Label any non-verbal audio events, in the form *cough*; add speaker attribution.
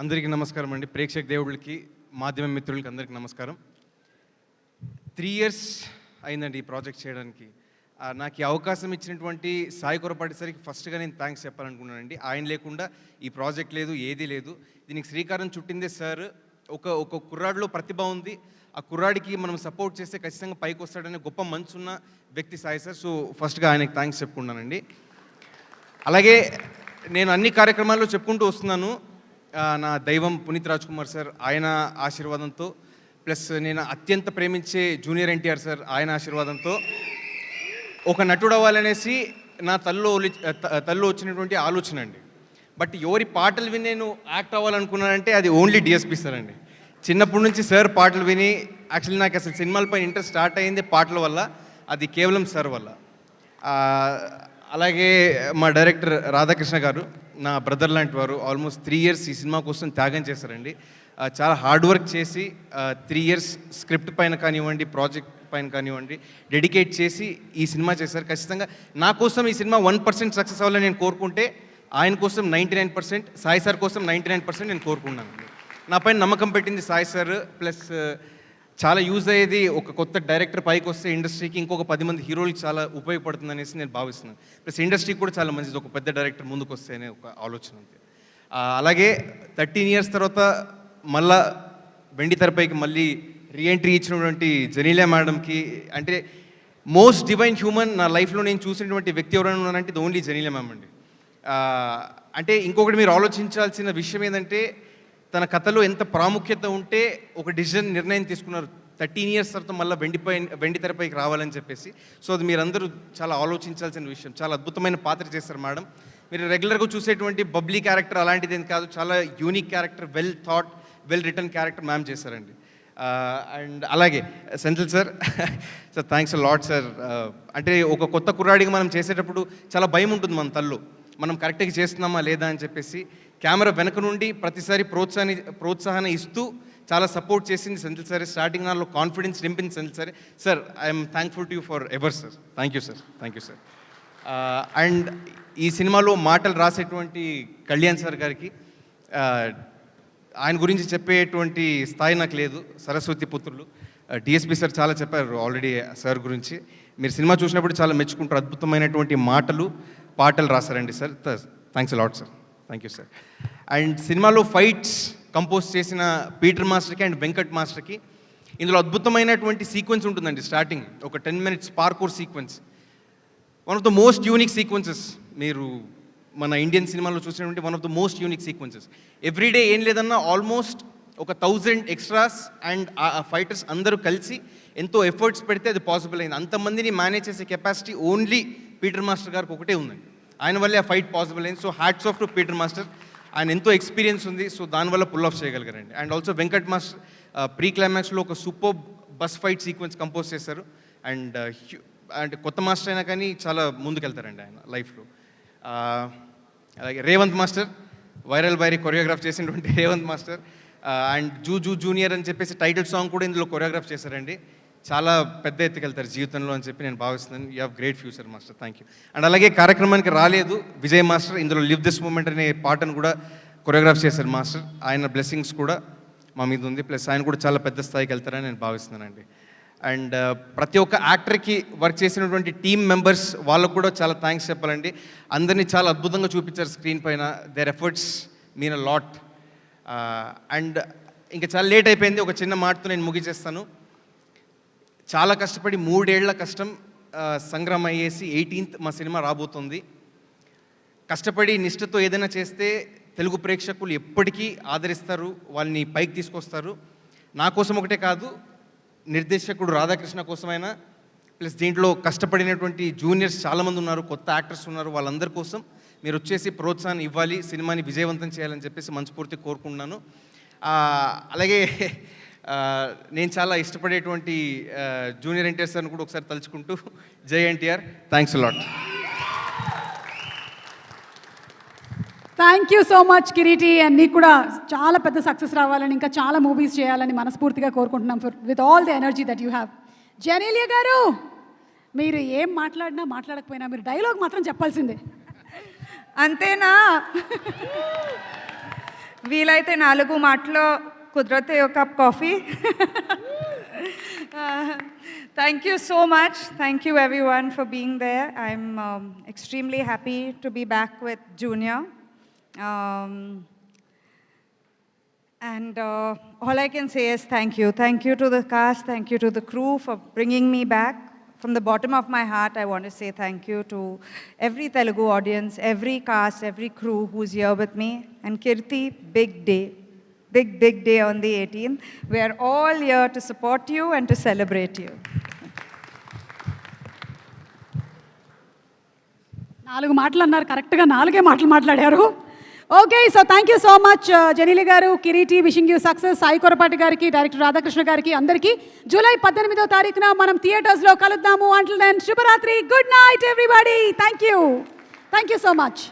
Speaker 1: అందరికీ నమస్కారం అండి. ప్రేక్షక దేవుళ్ళకి మాధ్యమ మిత్రులకి అందరికీ నమస్కారం. త్రీ ఇయర్స్ అయిందండి ఈ ప్రాజెక్ట్ చేయడానికి. నాకు ఈ అవకాశం ఇచ్చినటువంటి సాయి కొరపాటిసరికి ఫస్ట్గా నేను థ్యాంక్స్ చెప్పాలనుకున్నానండి. ఆయన లేకుండా ఈ ప్రాజెక్ట్ లేదు ఏదీ లేదు. దీనికి శ్రీకారం చుట్టిందే సార్. ఒక ఒక కుర్రాడిలో ప్రతిభ ఉంది. ఆ కుర్రాడికి మనం సపోర్ట్ చేస్తే ఖచ్చితంగా పైకి వస్తాడనే గొప్ప మనసున్న వ్యక్తి సాయి సార్. సో ఫస్ట్గా ఆయనకి థ్యాంక్స్ చెప్పుకున్నానండి అలాగే నేను అన్ని కార్యక్రమాల్లో చెప్పుకుంటూ వస్తున్నాను. నా దైవం పునీత్ రాజ్ కుమార్ సార్ ఆయన ఆశీర్వాదంతో ప్లస్ నేను అత్యంత ప్రేమించే జూనియర్ ఎన్టీఆర్ సార్ ఆయన ఆశీర్వాదంతో ఒక నటుడు అవ్వాలనేసి నా తల్లిలో ఒలి- వచ్చినటువంటి ఆలోచన అండి. బట్ ఎవరి పాటలు విని నేను యాక్ట్ అవ్వాలనుకున్నానంటే అది ఓన్లీ డిఎస్పి సార్ అండి. చిన్నప్పటి నుంచి సార్ పాటలు విని యాక్చువల్లీ నాకు అసలు సినిమాలపై ఇంట్రెస్ట్ స్టార్ట్ అయింది పాటల వల్ల అది కేవలం సార్ వల్ల. అలాగే మా డైరెక్టర్ రాధాకృష్ణ గారు నా బ్రదర్ లాంటి వారు ఆల్మోస్ట్ త్రీ ఇయర్స్ ఈ సినిమా కోసం త్యాగం చేశారండి. చాలా హార్డ్ వర్క్ చేసి త్రీ ఇయర్స్ స్క్రిప్ట్ పైన కానివ్వండి ప్రాజెక్ట్ పైన కానివ్వండి డెడికేట్ చేసి ఈ సినిమా చేశారు. ఖచ్చితంగా నా కోసం ఈ సినిమా వన్ పర్సెంట్ సక్సెస్ అవ్వాలని నేను కోరుకుంటే ఆయన కోసం ninety nine percent Sai sir కోసం నైంటీ నైన్ పర్సెంట్ నేను కోరుకున్నాను నా పైన నమ్మకం పెట్టింది సాయి సార్ ప్లస్ చాలా యూజ్ అయ్యేది ఒక కొత్త డైరెక్టర్ పైకి వస్తే ఇండస్ట్రీకి ఇంకొక పది మంది హీరోలకి చాలా ఉపయోగపడుతుంది అనేసి నేను భావిస్తున్నాను. ప్లస్ ఇండస్ట్రీకి కూడా చాలా మంచిది ఒక పెద్ద డైరెక్టర్ ముందుకు వస్తే అనే ఒక ఆలోచన అంతే అలాగే థర్టీన్ ఇయర్స్ తర్వాత మళ్ళా వెండి తెరపైకి మళ్ళీ రీఎంట్రీ ఇచ్చినటువంటి జనీలా మేడంకి అంటే మోస్ట్ డివైన్ హ్యూమన్ నా లైఫ్లో నేను చూసినటువంటి వ్యక్తి ఎవరైనా ఉన్నారంటే ఇది ఓన్లీ జనీలా మ్యామ్ అండి. అంటే ఇంకొకటి మీరు ఆలోచించాల్సిన విషయం ఏంటంటే తన కథలో ఎంత ప్రాముఖ్యత ఉంటే ఒక డిసిజన్ నిర్ణయం తీసుకున్నారు. థర్టీన్ ఇయర్స్ తర్వాత మళ్ళీ వెండిపై వెండి తెరపైకి రావాలని చెప్పేసి. సో అది మీరందరూ చాలా ఆలోచించాల్సిన విషయం. చాలా అద్భుతమైన పాత్ర చేస్తారు మేడం. మీరు రెగ్యులర్గా చూసేటువంటి బబ్లీ క్యారెక్టర్ అలాంటిది ఏం కాదు. చాలా unique character well thought well written character ma'am చేశారండి. అండ్ అలాగే Senthil sir sir thanks lot sir. అంటే ఒక కొత్త కుర్రాడికి మనం చేసేటప్పుడు చాలా భయం ఉంటుంది మన తల్లు. మనం కరెక్ట్గా చేస్తున్నామా లేదా అని చెప్పేసి కెమెరా వెనక నుండి ప్రతిసారి ప్రోత్సాహని ప్రోత్సాహన ఇస్తూ చాలా సపోర్ట్ చేసింది సెంథిల్ సార్. స్టార్టింగ్ నాలో కాన్ఫిడెన్స్ నింపింది Senthil sir. Sir I'm thankful to you forever sir thank you sir thank you sir and ఈ సినిమాలో మాటలు రాసేటువంటి కళ్యాణ్ సార్ గారికి uh, ఆయన గురించి చెప్పేటువంటి స్థాయి నాకు లేదు. సరస్వతి పుత్రులు. Uh, డిఎస్పి సార్ చాలా చెప్పారు ఆల్రెడీ సార్ గురించి. మీరు సినిమా చూసినప్పుడు చాలా మెచ్చుకుంటారు. అద్భుతమైనటువంటి మాటలు. పాటలు రాశారండి sir. Thanks lot sir thank you sir and సినిమాలో ఫైట్స్ కంపోజ్ చేసిన పీటర్ మాస్టర్కి అండ్ వెంకట్ మాస్టర్కి ఇందులో అద్భుతమైనటువంటి సీక్వెన్స్ ఉంటుందండి స్టార్టింగ్ ఒక ten minutes parkour sequence one of the most unique sequences మీరు మన ఇండియన్ సినిమాలో చూసినటువంటి one of the most unique sequences everyday ఏం లేదన్నా ఆల్మోస్ట్ ఒక థౌజండ్ ఎక్స్ట్రాస్ అండ్ ఆ ఫైటర్స్ అందరూ కలిసి ఎంతో ఎఫర్ట్స్ పెడితే అది పాసిబుల్ అయింది. అంతమందిని మేనేజ్ చేసే కెపాసిటీ ఓన్లీ పీటర్ మాస్టర్ గారికి ఒకటే ఉందండి. ఆయన వల్లే ఆ ఫైట్ పాసిబుల్ అయింది. So hats off to Peter master. ఆయన ఎంతో ఎక్స్పీరియన్స్ ఉంది. సో దానివల్ల pull off చేయగలిగారండి. And also Venkat master pre క్లైమాక్స్లో ఒక super bus fight sequence compose చేశారు. అండ్ అంటే కొత్త మాస్టర్ అయినా కానీ చాలా ముందుకెళ్తారండి ఆయన లైఫ్లో. అలాగే రేవంత్ మాస్టర్ వైరల్ వైరీ కొరియోగ్రాఫ్ చేసినటువంటి *laughs* రేవంత్ మాస్టర్. అండ్ జూ జూ జూనియర్ అని చెప్పేసి టైటిల్ సాంగ్ కూడా ఇందులో కొరియోగ్రాఫ్ చేశారండి. చాలా పెద్ద ఎత్తుకెళ్తారు జీవితంలో అని చెప్పి నేను భావిస్తున్నాను. You have great future master thank you and అలాగే కార్యక్రమానికి రాలేదు. విజయ్ మాస్టర్ ఇందులో లివ్ దిస్ మూమెంట్ అనే పాటను కూడా కొరియోగ్రాఫ్ చేశారు మాస్టర్. ఆయన బ్లెస్సింగ్స్ కూడా మా మీద ఉంది. ప్లస్ ఆయన కూడా చాలా పెద్ద స్థాయికి వెళ్తారని నేను భావిస్తున్నానండి. అండ్ uh, ప్రతి ఒక్క యాక్టర్కి వర్క్ చేసినటువంటి టీమ్ మెంబర్స్ వాళ్ళకు కూడా చాలా థ్యాంక్స్ చెప్పాలండి. అందరినీ చాలా అద్భుతంగా చూపించారు స్క్రీన్ పైన. Their efforts mean a lot and ఇంకా చాలా లేట్ అయిపోయింది. ఒక చిన్న మాటతో నేను ముగిచేస్తాను చాలా కష్టపడి మూడేళ్ళ కష్టం సంగ్రహం అయ్యేసి ఎయిటీన్త్ మా సినిమా రాబోతుంది. కష్టపడి నిష్ఠతో ఏదైనా చేస్తే తెలుగు ప్రేక్షకులు ఎప్పటికీ ఆదరిస్తారు వాళ్ళని పైకి తీసుకొస్తారు. నా కోసం ఒకటే కాదు నిర్దేశకుడు రాధాకృష్ణ కోసమైనా ప్లస్ దీంట్లో కష్టపడినటువంటి జూనియర్స్ చాలామంది ఉన్నారు కొత్త యాక్టర్స్ ఉన్నారు వాళ్ళందరి కోసం మీరు వచ్చేసి ప్రోత్సాహం ఇవ్వాలి సినిమాని విజయవంతం చేయాలని చెప్పేసి మనస్ఫూర్తి కోరుకుంటున్నాను. అలాగే నేను చాలా ఇష్టపడేటువంటి జూనియర్ ఎన్టీఆర్ సార్ని కూడా ఒకసారి తలుచుకుంటూ జై NTR. Thanks lot
Speaker 2: thank you so much Kireeti and నీకు కూడా చాలా పెద్ద సక్సెస్ రావాలని ఇంకా చాలా మూవీస్ చేయాలని మనస్ఫూర్తిగా కోరుకుంటున్నాం with all the energy that you have Genelia గారు మీరు ఏం మాట్లాడినా మాట్లాడకపోయినా మీరు డైలాగ్ మాత్రం చెప్పాల్సిందే.
Speaker 3: అంతేనా? వీలైతే నాలుగు మాటలో Kudrate your cup coffee. *laughs* uh, thank you so much. Thank you everyone for being there. I'm um, extremely happy to be back with Junior. Um, and uh, all I can say is thank you. Thank you to the cast, thank you to the crew for bringing me back. From the bottom of my heart, I want to say thank you to every Telugu audience, every cast, every crew who's here with me. And Kirti, big day, Big, big day on the 18th. We are all here to support you and to celebrate you.
Speaker 2: నాలుగు మాటలు అన్నారు. కరెక్ట్గా నాలుగే మాటలు మాట్లాడారు. Okay so thank you so much Genelia గారు Kireeti wishing you success Sai Korrapati గారికి director Radhakrishna గారికి అందరికీ జూలై పద్దెనిమిదో తారీఖున మనం థియేటర్స్లో కలుద్దాము. అంటున్నాను శుభరాత్రి good night everybody thank you thank you so much